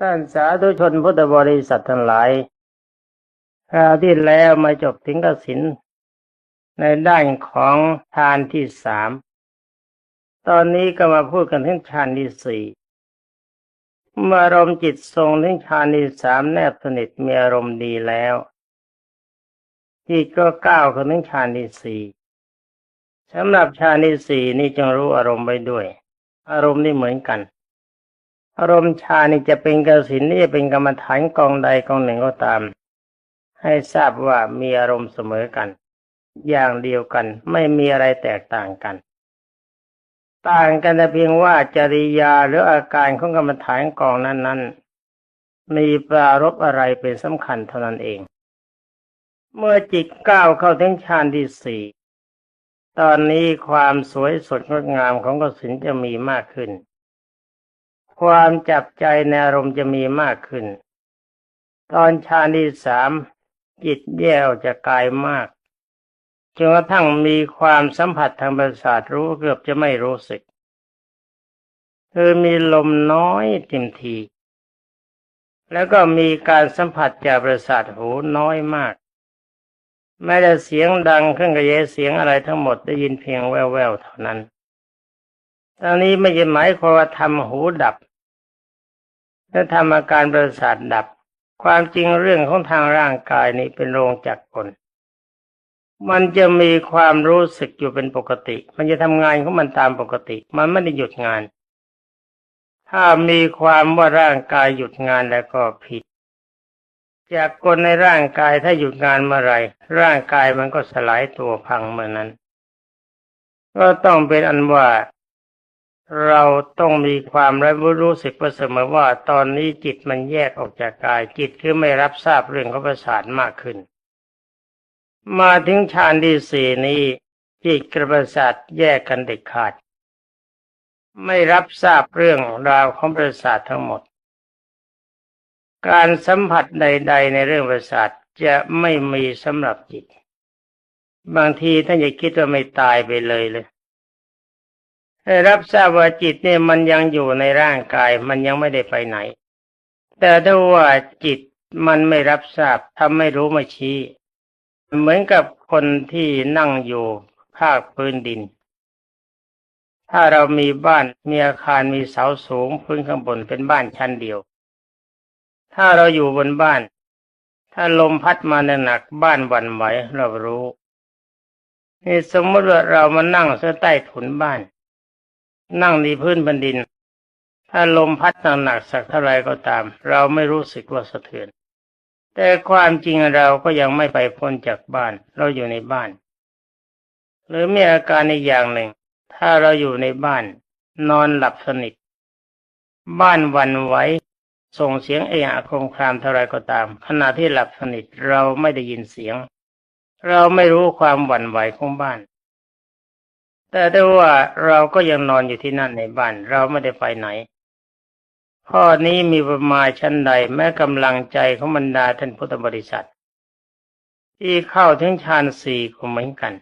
ท่านสาธุชนพุทธบริษัททั้งหลายคราวที่แล้วมาจบถึงกสินในด้านของทานที่สาม ตอนนี้ก็มาพูดกันถึงฌานที่สี่เมื่ออารมณ์จิตทรงถึงฌานที่สามแนบสนิทมีอารมณ์ดีแล้ว จิตก็ก้าวขึ้นถึงฌานที่สี่สำหรับฌานที่สี่นี่จงรู้อารมณ์ไว้ด้วย อารมณ์นี่เหมือนกัน อารมณ์ฌานนี่จะเป็นกสินนี่จะเป็นกรรมฐานกองใดกองหนึ่งก็ตาม ให้ทราบว่ามีอารมณ์เสมอกัน อย่างเดียวกันไม่มีอะไรแตกต่างกัน ต่างกันแต่เพียงว่าจริยาหรืออาการของกรรมฐานกองนั้น ๆ มีปรารบอะไรเป็นสำคัญเท่านั้นเอง เมื่อจิตก้าวเข้าถึงฌานที่สี่ตอนนี้ความสวยสดงดงามของกสินจะมีมากขึ้น ความจับใจในอารมณ์จะมีมากขึ้น ตอนฌานที่สามจิตแยกจากกายมากจนกระทั่งมีความสัมผัสทางประสาทรู้เกือบจะไม่รู้สึกคือมีลมน้อยเต็มที แล้วก็มีการสัมผัสจากประสาทหูน้อยมาก แม้แต่เสียงดังเครื่องกระเยเสียงอะไรทั้งหมดได้ยินเพียงแว่วๆเท่านั้นตอนนี้ไม่ใช่หมายความว่าทำหูดับ และทำอาการประสาทดับ ความจริงเรื่องของทางร่างกายนี้เป็นโรงจักรกลมันจะมีความรู้สึกอยู่เป็นปกติ มันจะทำงานของมันตามปกติ มันไม่ได้หยุดงาน ถ้ามีความว่าร่างกายหยุดงานแล้วก็ผิด จากกลในร่างกายถ้าหยุดงานเมื่อไรร่างกายมันก็สลายตัวพังเมื่อนั้น ก็ต้องเป็นอันว่า เราต้องมีความรู้รู้สึกเสมอว่าตอนนี้จิตมันแยกออกจากกายจิตคือไม่รับทราบเรื่องของประสาทมากขึ้น มาถึงฌานที่สี่นี้ จิตกระประสาทแยกกันเด็ดขาด ไม่รับทราบเรื่องราวของประสาททั้งหมด การสัมผัสใด ๆ ในเรื่องประสาทจะไม่มีสำหรับจิต บางทีท่านจะคิดว่าไม่ตายไปเลยเลย ให้รับทราบว่าจิตเนี่ยมันยังอยู่ในร่างกาย มันยังไม่ได้ไปไหน แต่ถ้าว่าจิตมันไม่รับทราบทำไม่รู้ไมาชี้ เหมือนกับคนที่นั่งอยู่ภาคพื้นดิน ถ้าเรามีบ้านมีอาคารมีเสาสูงพื้นข้างบนเป็นบ้านชั้นเดียว ถ้าเราอยู่บนบ้าน ถ้าลมพัดมาหนักบ้านวันไหวเรารู้นี่สมมติว่าเรามานั่งเสื้อใต้ถุนบ้าน นั่งในพื้นบนดิน ถ้าลมพัดหนักสักเท่าไรก็ตาม เราไม่รู้สึกว่าสะเทือน แต่ความจริงเราก็ยังไม่ไปพ้นจากบ้าน เราอยู่ในบ้าน หรือมีอาการอีกอย่างหนึ่ง ถ้าเราอยู่ในบ้าน นอนหลับสนิท บ้านวันไหวส่งเสียงเอะอะคงครามเท่าไรก็ตาม ขณะที่หลับสนิทเราไม่ได้ยินเสียง เราไม่รู้ความหวั่นไหวของบ้าน แต่ได้ว่าเราก็ยังนอนอยู่ที่นั่นในบ้าน เราไม่ได้ไปไหน ข้อนี้มีประมาณชั้นใดแม้กำลังใจของบรรดาท่านพุทธบริษัท ที่เข้าถึงฌานสี่ก็เหมือนกัน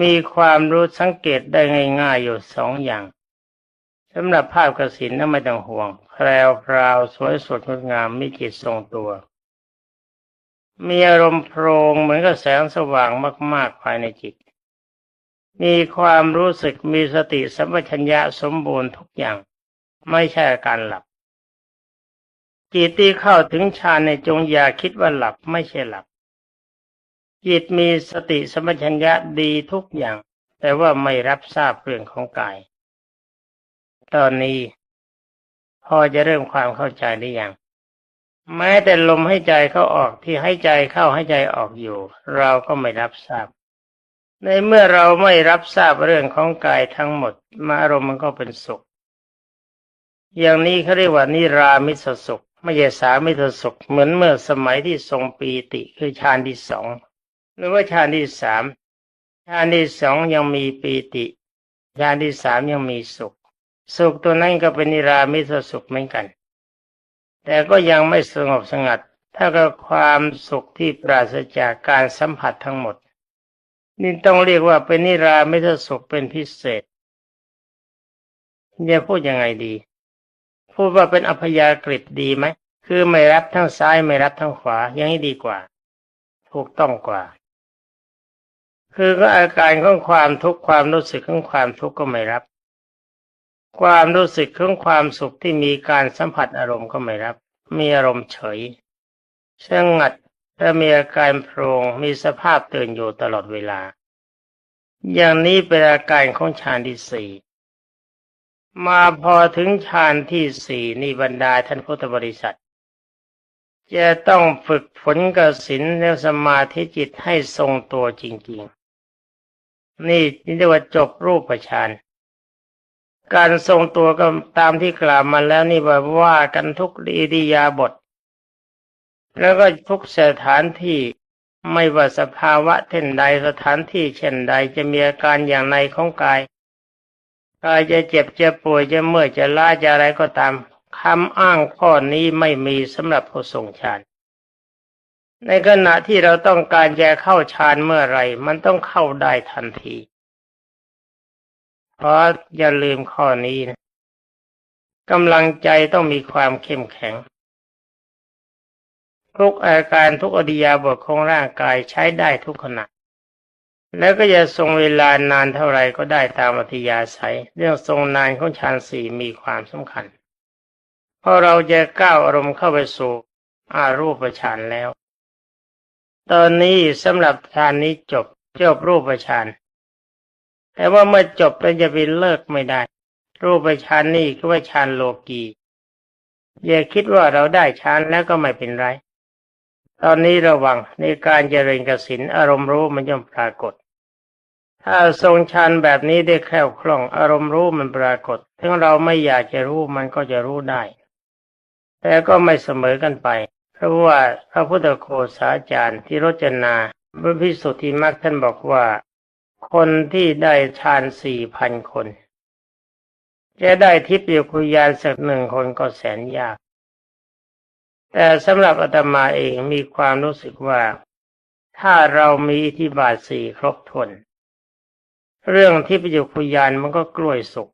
มีความรู้สังเกตได้ง่ายๆอยู่สองอย่างสำหรับภาพกระสินนั้นไม่ต้องห่วงแพรวพราวสวยสดงดงามมีจิตทรงตัว มีอารมณ์โพรงเหมือนกับแสงสว่างมากๆภายในจิต มีความรู้สึกมีสติสัมปชัญญะสมบูรณ์ทุกอย่าง ไม่ใช่การหลับ จิตที่เข้าถึงฌานในจงอย่าคิดว่าหลับไม่ใช่หลับ จิตมีสติสัมปชัญญะดีทุกอย่าง แต่ว่าไม่รับทราบเรื่องของกาย ตอนนี้พอจะเริ่มความเข้าใจได้อย่างแม้แต่ลมให้ใจเข้าออกที่ให้ใจเข้าให้ใจออกอยู่ เราก็ไม่รับทราบ ในเมื่อเราไม่รับทราบเรื่องของกายทั้งหมด มาอารมณ์มันก็เป็นสุข อย่างนี้เขาเรียกว่านิรามิสสุข ไม่ใช่สามิสสุข เหมือนเมื่อสมัยที่ทรงปีติคือฌานที่สองหรือว่าฌานที่สามฌานที่สองยังมีปีติฌานที่สามยังมีสุข สุขตัวนั้นก็เป็นนิรามิสสุขเหมือนกัน แต่ก็ยังไม่สงบสงัด ถ้ากับความสุขที่ปราศจากการสัมผัสทั้งหมด นี่ต้องเรียกว่าเป็นนิรามิสสุขเป็นพิเศษจะพูดยังไงดี พูดว่าเป็นอพยากฤิดีไหม คือไม่รับทั้งซ้ายไม่รับทั้งขวา ยังให้ดีกว่า ถูกต้องกว่า คือก็อาการของความทุกข์ความรู้สึกของความทุกข์ก็ไม่รับ ความรู้สึกของความสุขที่มีการสัมผัสอารมณ์ก็ไม่รับ มีอารมณ์เฉยสงัด และมีอาการโพรงมีสภาพตื่นอยู่ตลอดเวลา อย่างนี้เป็นอาการของฌานที่สี่มาพอถึงฌานที่สี่นี่บรรดาท่านพุทธบริษัท จะต้องฝึกฝนกสินและสมาธิจิตให้ทรงตัวจริงๆ นี่นี่เรียกว่าจบรูปฌานการทรงตัวก็ตามที่กล่าวมาแล้วนี่ว่าว่ากันทุกอิริยาบถ แล้วก็ทุกสถานที่ไม่ว่าสภาวะเช่นใดสถานที่เช่นใดจะมีอาการอย่างในของกายกายจะเจ็บจะป่วยจะเมื่อยจะล้าจะอะไรก็ตามคำอ้างข้อนี้ไม่มีสำหรับผู้ทรงฌานในขณะที่เราต้องการจะเข้าฌานเมื่อไรมันต้องเข้าได้ทันที เพราะอย่าลืมข้อนี้นะกำลังใจต้องมีความเข้มแข็ง ทุกอาการทุกอดิยาบทของร่างกายใช้ได้ทุกขณะ แล้วก็จะทรงเวลานานเท่าไรก็ได้ตามอัธยาศัย เรื่องทรงนานของฌานสี่มีความสำคัญ เพราะเราจะก้าวอารมณ์เข้าไปสู่อารูปฌานแล้ว ตอนนี้สำหรับฌานนี้จบจบรูปฌานแต่ว่าเมื่อจบแล้วจะไปเลิกไม่ได้ รูปฌานนี่คือว่าฌานโลกีอย่าคิดว่าเราได้ฌานแล้วก็ไม่เป็นไร ตอนนี้ระวังในการเจริญกสินอารมณ์รู้มันย่อมปรากฏ ถ้าทรงชันแบบนี้ได้แคล่วคล่องอารมณ์รู้มันปรากฏถึงเราไม่อยากจะรู้มันก็จะรู้ได้ แต่ก็ไม่เสมอกันไป เพราะว่าพระพุทธโฆษาจารย์ที่รจนาพระพิสุทธิมักท่านบอกว่า คนที่ได้ฌานสี่พันคน จะได้ทิพยคุยานสักหนึ่งคนก็แสนยาก แต่สำหรับอาตมาเองมีความรู้สึกว่า ถ้าเรามีอิทธิบาทสี่ครบถ้วนเรื่องที่ประโยคุยานมันก็กล้วยสุก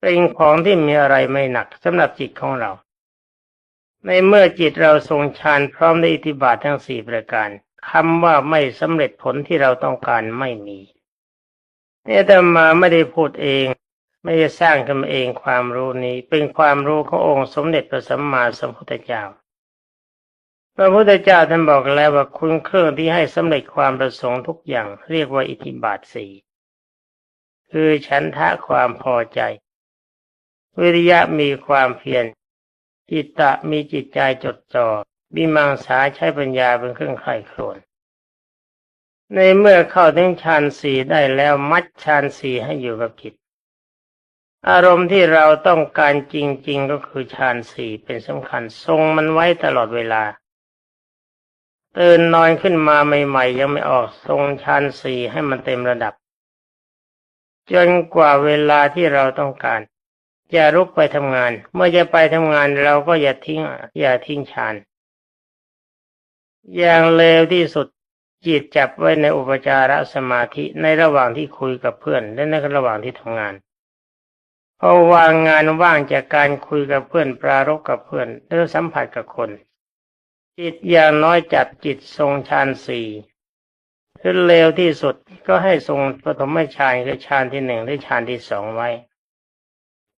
เป็นของที่มีอะไรไม่หนักสำหรับจิตของเรา ในเมื่อจิตเราทรงฌานพร้อมในอิทธิบาททั้งสี่ประการคำว่าไม่สำเร็จผลที่เราต้องการไม่มีเนี่ยแต่มาไม่ได้พูดเอง ไม่ได้สร้างขึ้นมาเองความรู้นี้เป็นความรู้ขององค์สมเด็จพระสัมมาสัมพุทธเจ้า พระพุทธเจ้าท่านบอกแล้วว่าคุณเครื่องที่ให้สำเร็จความประสงค์ทุกอย่างเรียกว่าอิทธิบาทสี่คือฉันทะความพอใจ วิริยะมีความเพียรจิตตะมีจิตใจจดจ่อบิมังสาใช้ปัญญาเป็นเครื่องไข้ครวนในเมื่อเข้าถึงฌานสี่ได้แล้วมัดฌานสี่ให้อยู่กับจิต อารมณ์ที่เราต้องการจริง ๆ ก็คือฌานสี่เป็นสำคัญ ทรงมันไว้ตลอดเวลา ตื่นนอนขึ้นมาใหม่ๆ ยังไม่ออกทรงฌานสี่ให้มันเต็มระดับ จนกว่าเวลาที่เราต้องการจะรุกไปทำงาน เมื่อจะไปทำงานเราก็อย่าทิ้ง อย่าทิ้งฌาน อย่างเลวที่สุดจิตจับไว้ในอุปจารสมาธิในระหว่างที่คุยกับเพื่อน และในระหว่างที่ทำงาน พอวางงานว่างจากการคุยกับเพื่อนปรารกกับเพื่อนหรือสัมผัสกับคน จิตอย่างน้อยจับจิตทรงฌานสี่คือเลวที่สุดก็ให้ทรงปฐมฌานคือฌานที่หนึ่งหรือฌานที่สองไว้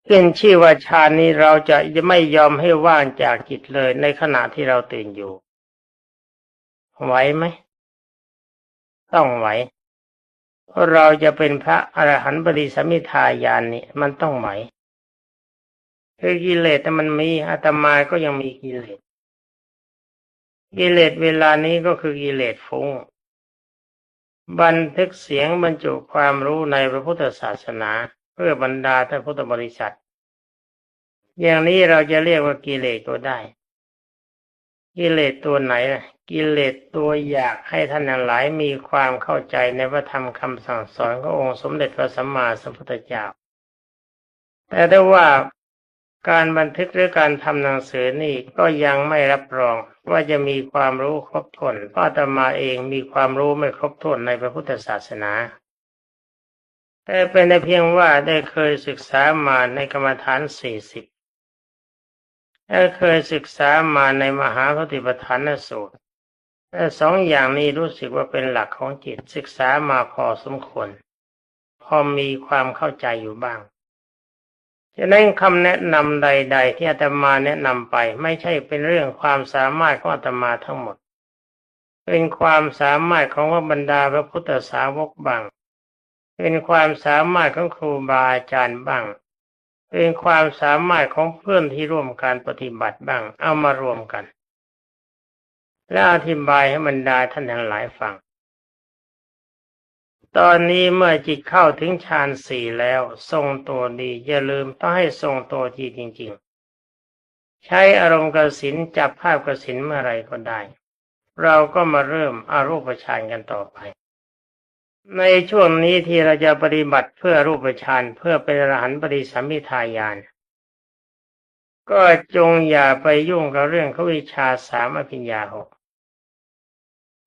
เป็นชื่อว่าฌานนี้เราจะไม่ยอมให้ว่างจากจิตเลยในขณะที่เราตื่นอยู่ ไหวไหม ต้องไหว เราจะเป็นพระอรหันต์ปฏิสมิทายานนี่มันต้องไหมคือกิเลสแต่มันมีอาตมาก็ยังมีกิเลสกิเลสเวลานี้ก็คือกิเลสฟุ้งบันทึกเสียงบรรจุความรู้ในพระพุทธศาสนา เพื่อบรรดาท่านพุทธบริษัท อย่างนี้เราจะเรียกว่ากิเลสก็ได้ กิเลสตัวไหนนะกิเลสตัวอยากให้ท่านหลายมีความเข้าใจในพระธรรมคำสั่งสอนขององค์สมเด็จพระสัมมาสัมพุทธเจ้า แต่ถ้ว่าการบันทึกหรือการทำหนังสือนี่ก็ยังไม่รับรองว่าจะมีความรู้ครบถ้วนเพราะอาตมาเองมีความรู้ไม่ครบถ้วนในพระพุทธศาสนา แต่เป็นแต่เพียงว่าได้เคยศึกษามาในกรรมฐานสี่สิบ และเคยศึกษามาในมหาปฏิปทานสูตรแต่สองอย่างนี้รู้สึกว่าเป็นหลักของจิตศึกษามาพอสมควร พอมีความเข้าใจอยู่บ้างฉะนั้นคำแนะนำใด ๆ ที่อาตมาแนะนำไปไม่ใช่เป็นเรื่องความสามารถของอาตมาทั้งหมด เป็นความสามารถของบรรดาพระพุทธสาวกบ้าง เป็นความสามารถของครูบาอาจารย์บ้าง เป็นความสามารถของเพื่อนที่ร่วมการปฏิบัติบ้าง เอามารวมกัน และอธิบายให้บรรดาท่านทั้งหลายฟัง ตอนนี้เมื่อจิตเข้าถึงฌานสี่แล้ว ทรงตัวดีอย่าลืมต้องให้ทรงตัวทีจริง ๆ ใช้อารมณ์กสินจับภาพกสินเมื่อไรก็ได้ เราก็มาเริ่มอารูปฌานกันต่อไป ในช่วงนี้ที่เราจะปฏิบัติเพื่อรูปฌานเพื่อเป็นอรหันต์ปริสัมมิทายาน ก็จงอย่าไปยุ่งกับเรื่องเขวิชาสามอภิญญาหก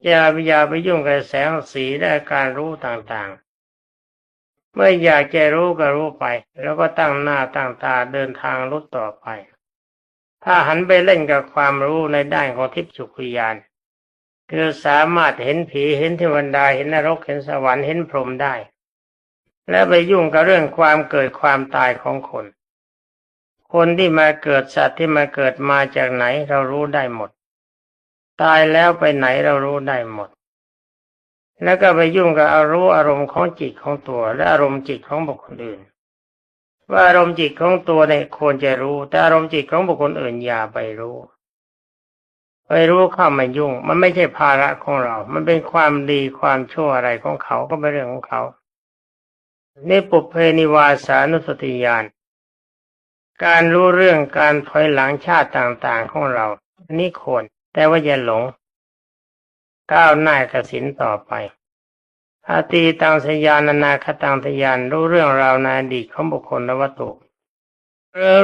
อย่าอย่าไปยุ่งกับแสงสีและการรู้ต่างๆ เมื่ออยากจะรู้ก็รู้ไป แล้วก็ตั้งหน้าตั้งตาเดินทางรู้ต่อไป ถ้าหันไปเล่นกับความรู้ในด้านของทิพย์ฉุกวิญญาณ คือสามารถเห็นผีเห็นเทวดาเห็นนรกเห็นสวรรค์เห็นพรหมได้ และไปยุ่งกับเรื่องความเกิดความตายของคน คนที่มาเกิดสัตว์ที่มาเกิดมาจากไหนเรารู้ได้หมด ตายแล้วไปไหนเรารู้ได้หมด แล้วก็ไปยุ่งกับอารู้อารมณ์ของจิตของตัว และอารมณ์จิตของบุคคลอื่น ว่าอารมณ์จิตของตัวเนี่ยควรจะรู้ แต่อารมณ์จิตของบุคคลอื่นอย่าไปรู้ ไปรู้เข้ามายุ่ง มันไม่ใช่ภาระของเรา มันเป็นความดีความชั่วอะไรของเขาก็เป็นเรื่องของเขานี่ปุเพนิวาสานุสติญาณการรู้เรื่องการถอยหลังชาติต่างๆของเรา อันนี้ควรแต่ว่าอย่าหลง ก้าวหน้ากสินต่อไปอาตีตังสยานนาคตังทยานรู้เรื่องราวในอดีตของบุคคลและวัตถุ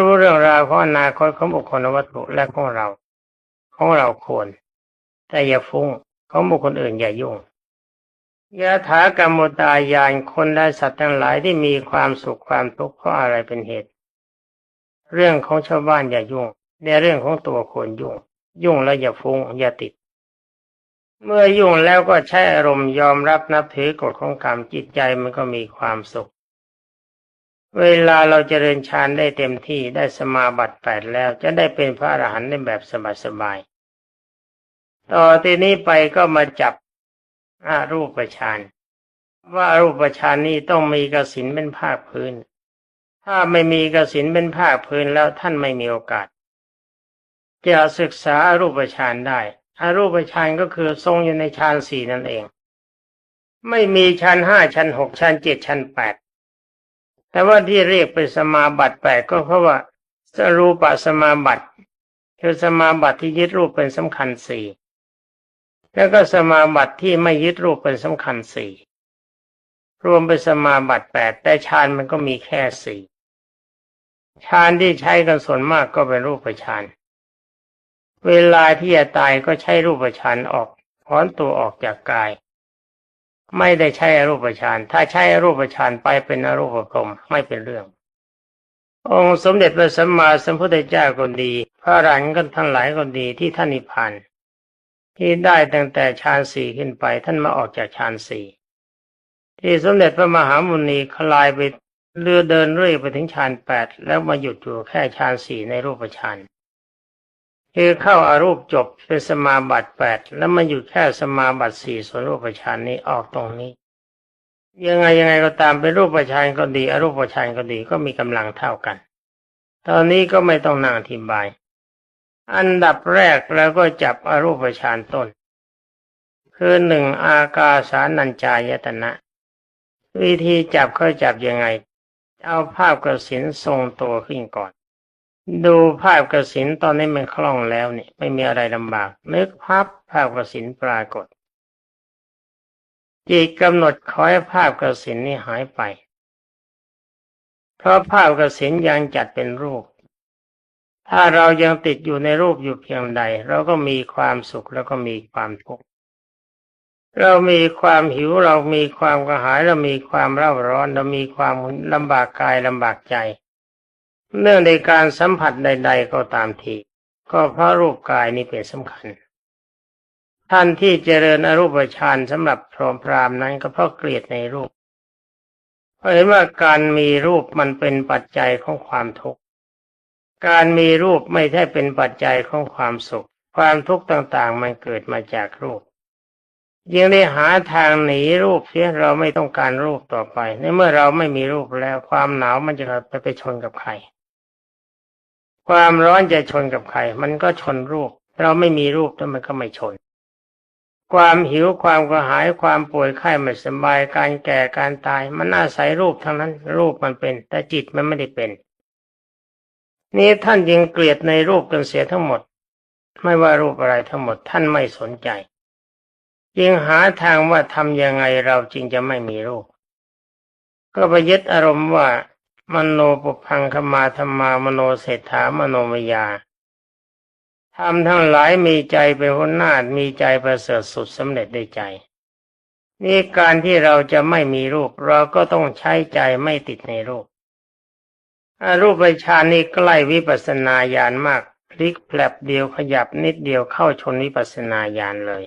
รู้เรื่องราวของอนาคตของบุคคลและวัตถุและของเรา ของเราควร แต่อย่าฟุ้งของบุคคลอื่นอย่ายุ่งยะถากรรมตายานคนและสัตว์ทั้งหลายที่มีความสุขความทุกข์เพราะอะไรเป็นเหตุ เรื่องของชาวบ้านอย่ายุ่ง ในเรื่องของตัวควรยุ่ง ยุ่งแล้วอย่าฟุ้งอย่าติด เมื่อยุ่งแล้วก็ใช้อารมณ์ยอมรับนับถือกฎของกรรมจิตใจมันก็มีความสุข เวลาเราจเจริญฌานได้เต็มที่ได้สมาบัติแปดแล้วจะได้เป็นพระอรหันต์ในแบบสบายต่อทีนี้ไปก็มาจับอารูปฌานว่ารูปฌานนี้ต้องมีกสินเป็นภาคพื้น ถ้าไม่มีกสินเป็นภาคพื้นแล้วท่านไม่มีโอกาส จะศึกษาอารูปฌานได้อารูปฌานก็คือทรงอยู่ในฌานสี่นั่นเอง ไม่มีชั้นห้าชั้นหกชั้นเจ็ดชั้นแปด แต่ว่าที่เรียกเป็นสมาบัติแปดก็เพราะว่าสรูปสมาบัติคือสมาบัติที่ยึดรูปเป็นสำคัญสี่แล้วก็สมาบัติที่ไม่ยึดรูปเป็นสำคัญสี่รวมเป็นสมาบัติแปดแต่ฌานมันก็มีแค่สี่ฌานที่ใช้กันส่วนมากก็เป็นรูปฌานเวลาที่จะตายก็ใช้รูปฌานออกถอนตัวออกจากกาย ไม่ได้ใช้อรูปฌานถ้าใช้อรูปฌานไปเป็นอรูปภพไม่เป็นเรื่อง องค์สมเด็จพระสัมมาสัมพุทธเจ้าก็ดี พระรันต์กันทั้งหลายก็ดีที่ท่านนิพพานที่ได้ตั้งแต่ฌานสี่ขึ้นไปท่านมาออกจากฌานสี่ที่สมเด็จพระมหามุนีคลายไปเรือเดินเรื่อยไปถึงฌานแปดแล้วมาหยุดอยู่แค่ฌานสี่ในรูปฌาน คือเข้าอารูปจบเป็นสมาบัติแปดแล้วมาหยุดแค่สมาบัติสี่ส่วนรูปฌานนี้ออกตรงนี้ ยังไงยังไงก็ตามเป็นรูปฌานก็ดีอรูปฌานก็ดีก็มีกำลังเท่ากัน ตอนนี้ก็ไม่ต้องนั่งอธิบาย อันดับแรกเราก็จับอรูปฌานต้น คือหนึ่งอากาสานัญจายตนะ วิธีจับเขาจับยังไง เอาภาพกระสินทรงตัวขึ้นก่อน ดูภาพกระสินตอนนี้มันคล่องแล้วเนี่ย ไม่มีอะไรลำบาก นึกภาพภาพกระสินปรากฏจิตกำหนดคอยภาพกระสินนี้หายไป เพราะภาพกระสินยังจัดเป็นรูป ถ้าเรายังติดอยู่ในรูปอยู่เพียงใด เราก็มีความสุขแล้วก็มีความทุกข์เรามีความหิวเรามีความกระหายเรามีความเร่าร้อน เรามีความลำบากกายลำบากใจ เนื่องในการสัมผัสใด ๆ ก็ตามที ก็เพราะรูปกายนี้เป็นสำคัญ ท่านที่เจริญอรูปฌานสำหรับพรหมพรามนั้นก็เพราะเกลียดในรูปเพราะเห็นว่าการมีรูปมันเป็นปัจจัยของความทุกข์ การมีรูปไม่ใช่เป็นปัจจัยของความสุข ความทุกข์ต่างๆ มันเกิดมาจากรูปยังได้หาทางหนีรูปเสียเราไม่ต้องการรูปต่อไป ในเมื่อเราไม่มีรูปแล้วความหนาวมันจะไปไปชนกับใคร ความร้อนจะชนกับใคร มันก็ชนรูป เราไม่มีรูปแล้วมันก็ไม่ชน ความหิวความกระหายความป่วยไข้ไม่สบายการแก่การตาย มันอาศัยรูปทั้งนั้น รูปมันเป็น แต่จิตมันไม่ได้เป็น นี่ท่านยังเกลียดในรูปกันเสียทั้งหมด ไม่ว่ารูปอะไรทั้งหมดท่านไม่สนใจจึงหาทางว่าทำยังไงเราจรึงจะไม่มีรูป ก็ไปยึดอารมณ์ว่า มโนปุพังคมาธรรมามโนเศรษฐามโนมยาทำทั้งหลายมีใจเป็นหัวหน้ามีใจประเสริฐสุดสำเร็จได้ใจ นี่การที่เราจะไม่มีรูป เราก็ต้องใช้ใจไม่ติดในรูปรูปฌานนี้ใกล้วิปัสสนาญาณมากพลิกแผลบเดียวขยับนิดเดียวเข้าชนวิปัสสนาญาณเลย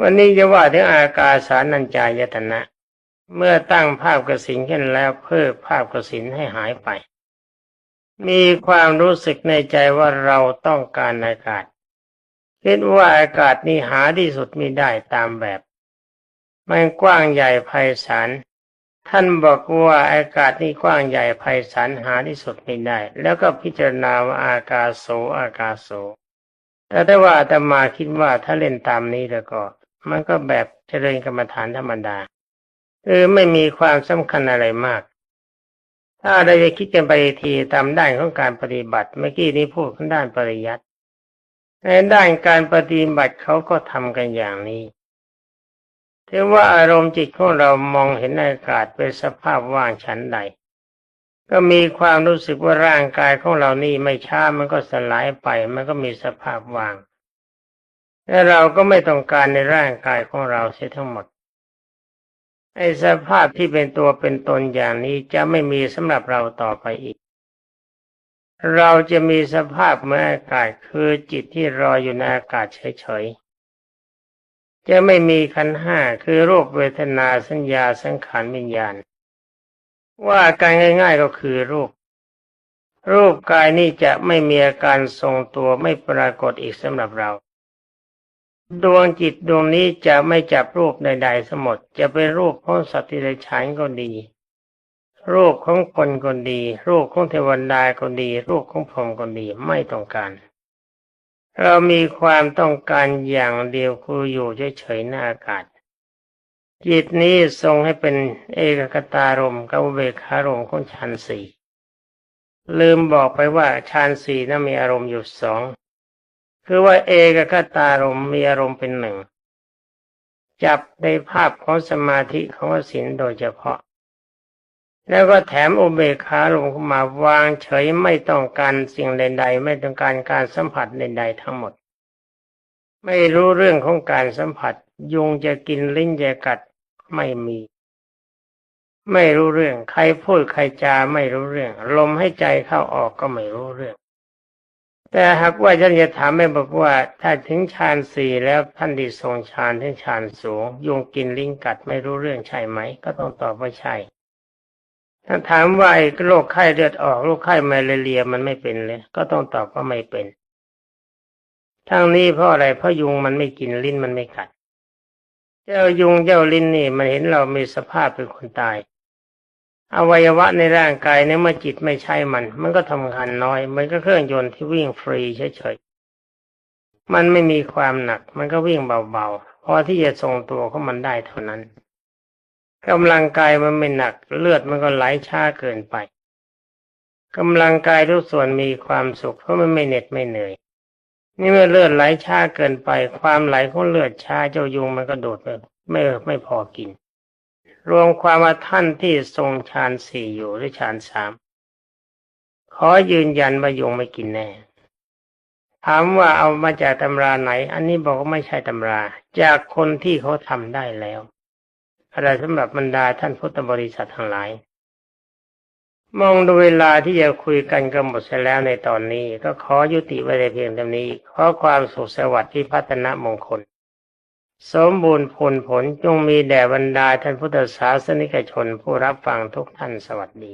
วันนี้จะว่าถึงอากาสานัญจายตนะ เมื่อตั้งภาพกสินขึ้นแล้วเพิ่มภาพกสินให้หายไป มีความรู้สึกในใจว่าเราต้องการอากาศ คิดว่าอากาศนี้หาที่สุดม่ได้ตามแบบ มันกว้างใหญ่ไพศาลท่านบอกว่าอากาศนี้กว้างใหญ่ไพศาลหาที่สุดไม่ได้ แล้วก็พิจารณาว่าอากาศโสอากาศโสแต่ถ้าว่าอาตมาคิดว่าถ้าเล่นตามนี้แล้วก็ มันก็แบบเจริญกรรมฐานธรรมดา คือไม่มีความสำคัญอะไรมาก ถ้าเราจะคิดกันไปทีตามด้านของการปฏิบัติเมื่อกี้นี้พูดข้างด้านปริยัติในด้านการปฏิบัติเขาก็ทำกันอย่างนี้ถือว่าอารมณ์จิตของเรามองเห็นอากาศเป็นสภาพว่างชั้นใด ก็มีความรู้สึกว่าร่างกายของเรานี่ไม่ช้ามันก็สลายไป มันก็มีสภาพว่างและเราก็ไม่ต้องการในร่างกายของเราเสียทั้งหมด ไอ้สภาพที่เป็นตัวเป็นตนอย่างนี้จะไม่มีสำหรับเราต่อไปอีก เราจะมีสภาพเมื่ออากาศคือจิตที่รออยู่ในอากาศเฉยๆ จะไม่มีขันห้าคือรูปเวทนาสัญญาสังขารวิญญาณ ว่าการง่ายๆก็คือรูป รูปกายนี้จะไม่มีอาการทรงตัวไม่ปรากฏอีกสำหรับเรา ดวงจิตดวงนี้จะไม่จับรูปใดๆสมดจะเป็นรูปของสัตว์ที่ไรฉานก็ดี รูปของคนก็ดี รูปของเทวดาก็ดี รูปของพรหมก็ดีไม่ต้องการ เรามีความต้องการอย่างเดียวคืออยู่เฉยๆหน้าอากาศ จิตนี้ทรงให้เป็นเอกกตารมกับเบคารมของฌานสี่ลืมบอกไปว่าฌานสี่นั้นมีอารมณ์อยู่สอง คือว่าเอกคตารมมีอารมณ์เป็นหนึ่ง จับในภาพของสมาธิของศีลโดยเฉพาะ แล้วก็แถมอุเบกขาลงมาวางเฉยไม่ต้องการสิ่งใด ๆ ไม่ต้องการการสัมผัสใดๆทั้งหมด ไม่รู้เรื่องของการสัมผัส ยุงจะกินลิ้นจะกัดไม่มี ไม่รู้เรื่อง ใครพูดใครจาไม่รู้เรื่อง ลมให้ใจเข้าออกก็ไม่รู้เรื่อง แต่หากว่าท่านจะถามไม่บอกว่า ถ้าถึงฌานสี่แล้วท่านดีทรงฌานถึงฌานสูงยุงกินลิงกัดไม่รู้เรื่องใช่ไหม ก็ต้องตอบว่าใช่ถ้าถามว่าไอ้โรคไข้เลือดออกโรคไข้มาเรียมันไม่เป็นเลย ก็ต้องตอบว่าไม่เป็นทั้งนี้เพราะอะไรเพราะยุงมันไม่กินลิ้นมันไม่กัด เจ้ายุงเจ้าลิ้นนี่มันเห็นเรามีสภาพเป็นคนตาย อวัยวะในร่างกายเนี่ยเมื่อจิตไม่ใช่มัน มันก็ทำงานน้อยมันก็เครื่องยนต์ที่วิ่งฟรีเฉยๆมันไม่มีความหนัก มันก็วิ่งเบาๆพอที่จะทรงตัวของมันได้เท่านั้นกำลังกายมันไม่หนัก เลือดมันก็ไหลช้าเกินไปกำลังกายทุกส่วนมีความสุขเพราะมันไม่เหน็ดไม่เหนื่อย นี่เมื่อเลือดไหลช้าเกินไป ความไหลของเลือดช้าเจ้ายุงมันก็โดดไปไม่ไม่พอกิน รวมความว่าท่านที่ทรงฌานสี่อยู่หรือฌานสามขอยืนยันว่ายงไม่กินแน่ ถามว่าเอามาจากตำราไหน อันนี้บอกว่าไม่ใช่ตำรา จากคนที่เขาทำได้แล้วอะไรสำหรับบรรดาท่านพุทธบริษัททั้งหลาย มองดูเวลาที่จะคุยกันก็หมดเสียแล้วในตอนนี้ ก็ขอยุติไว้ในเพียงเท่านี้ ขอความสุขสวัสดิ์ที่พัฒนมงคล สมบูรณ์ผลผลจงมีแด่บรรดาท่านพุทธศาสนิกชนผู้รับฟังทุกท่านสวัสดี